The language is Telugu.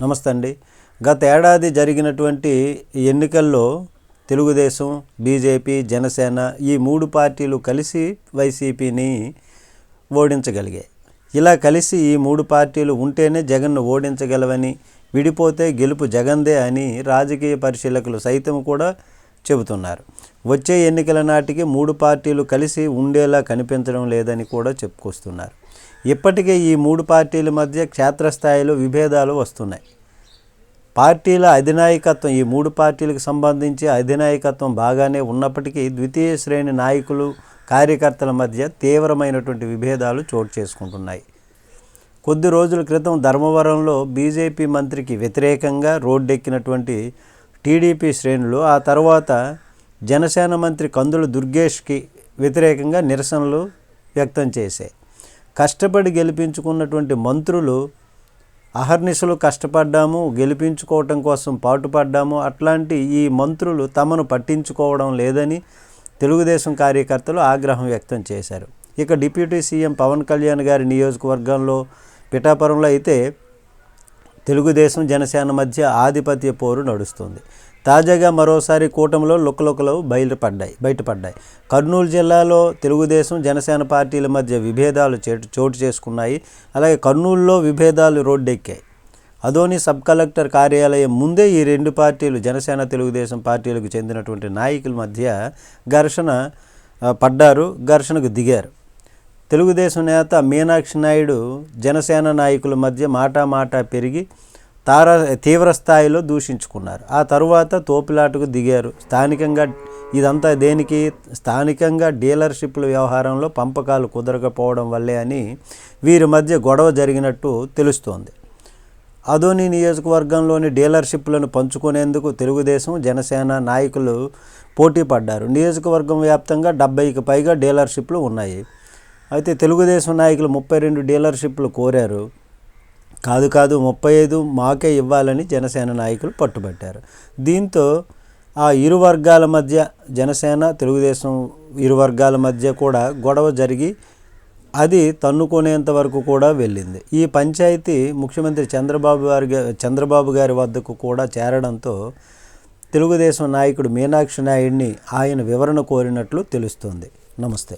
నమస్తే అండి. గత ఏడాది జరిగినటువంటి ఎన్నికల్లో తెలుగుదేశం బీజేపీ జనసేన ఈ మూడు పార్టీలు కలిసి వైసీపీని ఓడించగలిగాయి. ఇలా కలిసి ఈ మూడు పార్టీలు ఉంటేనే జగన్ను ఓడించగలవని విడిపోతే గెలుపు జగందే అని రాజకీయ పరిశీలకులు సైతం కూడా చెబుతున్నారు. వచ్చే ఎన్నికల నాటికి మూడు పార్టీలు కలిసి ఉండేలా కనిపించడం లేదని కూడా చెప్పుకొస్తున్నారు. ఇప్పటికే ఈ మూడు పార్టీల మధ్య క్షేత్రస్థాయిలో విభేదాలు వస్తున్నాయి. పార్టీల అధినాయకత్వం ఈ మూడు పార్టీలకు సంబంధించి అధినాయకత్వం బాగానే ఉన్నప్పటికీ ద్వితీయ శ్రేణి నాయకులు కార్యకర్తల మధ్య తీవ్రమైనటువంటి విభేదాలు చోటు చేసుకుంటున్నాయి. కొద్ది రోజుల క్రితం ధర్మవరంలో బీజేపీ మంత్రికి వ్యతిరేకంగా రోడ్డెక్కినటువంటి టీడీపీ శ్రేణులు ఆ తర్వాత జనసేన మంత్రి కందుల దుర్గేష్కి వ్యతిరేకంగా నిరసనలు వ్యక్తం చేశాయి. కష్టపడి గెలిపించుకున్నటువంటి మంత్రులు అహర్నిశలు కష్టపడ్డాము గెలిపించుకోవటం కోసం పాటుపడ్డాము అట్లాంటి ఈ మంత్రులు తమను పట్టించుకోవడం లేదని తెలుగుదేశం కార్యకర్తలు ఆగ్రహం వ్యక్తం చేశారు. ఇక డిప్యూటీ సీఎం పవన్ కళ్యాణ్ గారి నియోజకవర్గంలో పిఠాపురంలో అయితే తెలుగుదేశం జనసేన మధ్య ఆధిపత్య పోరు నడుస్తుంది. తాజాగా మరోసారి కూటమిలో లుక్కలుక్కలు బయలుపడ్డాయి బయటపడ్డాయి. కర్నూలు జిల్లాలో తెలుగుదేశం జనసేన పార్టీల మధ్య విభేదాలు చేటు చోటు చేసుకున్నాయి. అలాగే కర్నూలులో విభేదాలు రోడ్డెక్కాయి. అదోని సబ్ కలెక్టర్ కార్యాలయం ముందే ఈ రెండు పార్టీలు జనసేన తెలుగుదేశం పార్టీలకు చెందినటువంటి నాయకుల మధ్య ఘర్షణ పడ్డారు ఘర్షణకు దిగారు. తెలుగుదేశం నేత మీనాక్షి నాయుడు జనసేన నాయకుల మధ్య మాటా మాటా పెరిగి తార తీవ్ర స్థాయిలో దూషించుకున్నారు. ఆ తరువాత తోపులాటకు దిగారు. స్థానికంగా ఇదంతా దేనికి? స్థానికంగా డీలర్షిప్ల వ్యవహారంలో పంపకాలు కుదరకపోవడం వల్లే అని వీరి మధ్య గొడవ జరిగినట్టు తెలుస్తోంది. అదోని నియోజకవర్గంలోని డీలర్షిప్లను పంచుకునేందుకు తెలుగుదేశం జనసేన నాయకులు పోటీ పడ్డారు. నియోజకవర్గం వ్యాప్తంగా డెబ్బైకి పైగా డీలర్షిప్లు ఉన్నాయి. అయితే తెలుగుదేశం నాయకులు ముప్పై రెండు డీలర్షిప్లు కోరారు. కాదు కాదు ముప్పై ఐదు మాకే ఇవ్వాలని జనసేన నాయకులు పట్టుబట్టారు. దీంతో ఆ ఇరు వర్గాల మధ్య జనసేన తెలుగుదేశం ఇరు వర్గాల మధ్య కూడా గొడవ జరిగి అది తన్నుకునేంత వరకు కూడా వెళ్ళింది. ఈ పంచాయతీ ముఖ్యమంత్రి చంద్రబాబు గారి చంద్రబాబు గారి వద్దకు కూడా చేరడంతో తెలుగుదేశం నాయకుడు మీనాక్షి నాయుడిని ఆయన వివరణ కోరినట్లు తెలుస్తోంది. నమస్తే.